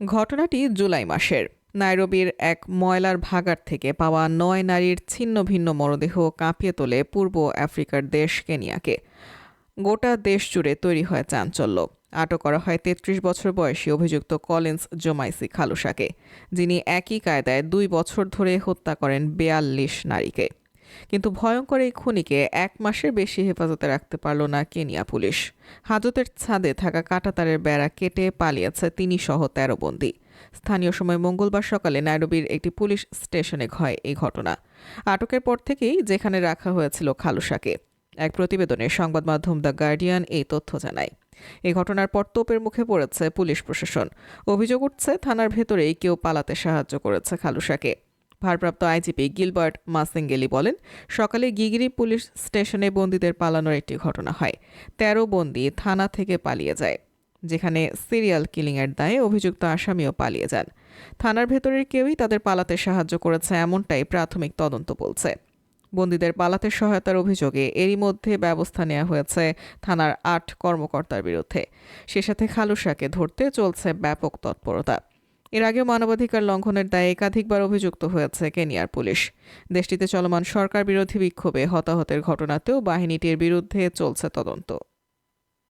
ঘটনাটি জুলাই মাসের। নাইরোবির এক ময়লার ভাগার থেকে পাওয়া নয় নারীর ছিন্ন ভিন্ন মরদেহ কাঁপিয়ে তোলে পূর্ব আফ্রিকার দেশ কেনিয়াকে। গোটা দেশ জুড়ে তৈরি হয় চাঞ্চল্য। আটক করা হয় তেত্রিশ বছর বয়সী অভিযুক্ত কলিন্স জোমাইসি খালুসাকে যিনি একই কায়দায় দুই বছর ধরে হত্যা করেন বেয়াল্লিশ নারীকে। কিন্তু ভয়ঙ্কর এই খুনিকে এক মাসের বেশি হেফাজতে রাখতে পারল না কেনিয়া পুলিশ। হাজতের ছাদে থাকা কাঁটাতারের বেড়া কেটে পালিয়েছে তিনি সহ তেরো বন্দী। স্থানীয় সময় মঙ্গলবার সকালে নাইরোবির একটি পুলিশ স্টেশনে হয় এই ঘটনা। আটকের পর থেকেই যেখানে রাখা হয়েছিল খালুসাকে এক প্রতিবেদনে সংবাদ মাধ্যম দ্য গার্ডিয়ান এই তথ্য জানায়। এই ঘটনার পর তোপের মুখে পড়েছে পুলিশ প্রশাসন। অভিযোগ উঠছে, থানার ভেতরেই কেউ পালাতে সাহায্য করেছে খালুসাকে ভারপ্রাপ্ত আইজিপি গিলবার্ট মাসেঙ্গেলি বলেন, সকালে গিগিরি পুলিশ স্টেশনে বন্দীদের পালানোর একটি ঘটনা হয়। তেরো বন্দী থানা থেকে পালিয়ে যায়, যেখানে সিরিয়াল কিলিংয়ের দায়ে অভিযুক্ত আসামিও পালিয়ে যান। থানার ভেতরের কেউই তাদের পালাতে সাহায্য করেছে এমনটাই প্রাথমিক তদন্ত বলছে। বন্দীদের পালাতে সহায়তার অভিযোগে এরই মধ্যে ব্যবস্থা নেওয়া হয়েছে থানার আট কর্মকর্তার বিরুদ্ধে। সে সাথে খালুসাকে ধরতে চলছে ব্যাপক তৎপরতা। এর আগে মানবাধিকার লঙ্ঘনের দায়ে একাধিকবার অভিযুক্ত হয়েছে কেনিয়ার পুলিশ। দেশটিতে চলমান সরকার বিরোধী বিক্ষোভে হতাহতের ঘটনাতেও বাহিনীটির বিরুদ্ধে চলছে তদন্ত।